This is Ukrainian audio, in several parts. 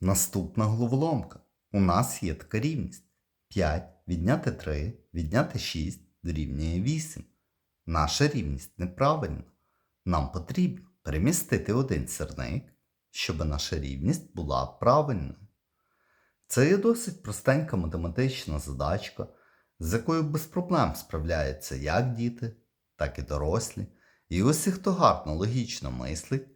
Наступна головоломка. У нас є така рівність. 5 відняти 3 відняти 6 дорівнює 8. Наша рівність неправильна. Нам потрібно перемістити один сірник, щоб наша рівність була правильною. Це є досить простенька математична задачка, з якою без проблем справляються як діти, так і дорослі. І усі, хто гарно логічно мислить,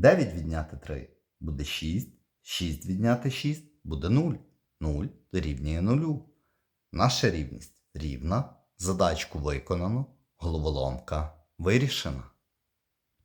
9 відняти 3 буде 6, 6 відняти 6 буде 0. 0 дорівнює 0. Наша рівність рівна, задачку виконано, головоломка вирішена.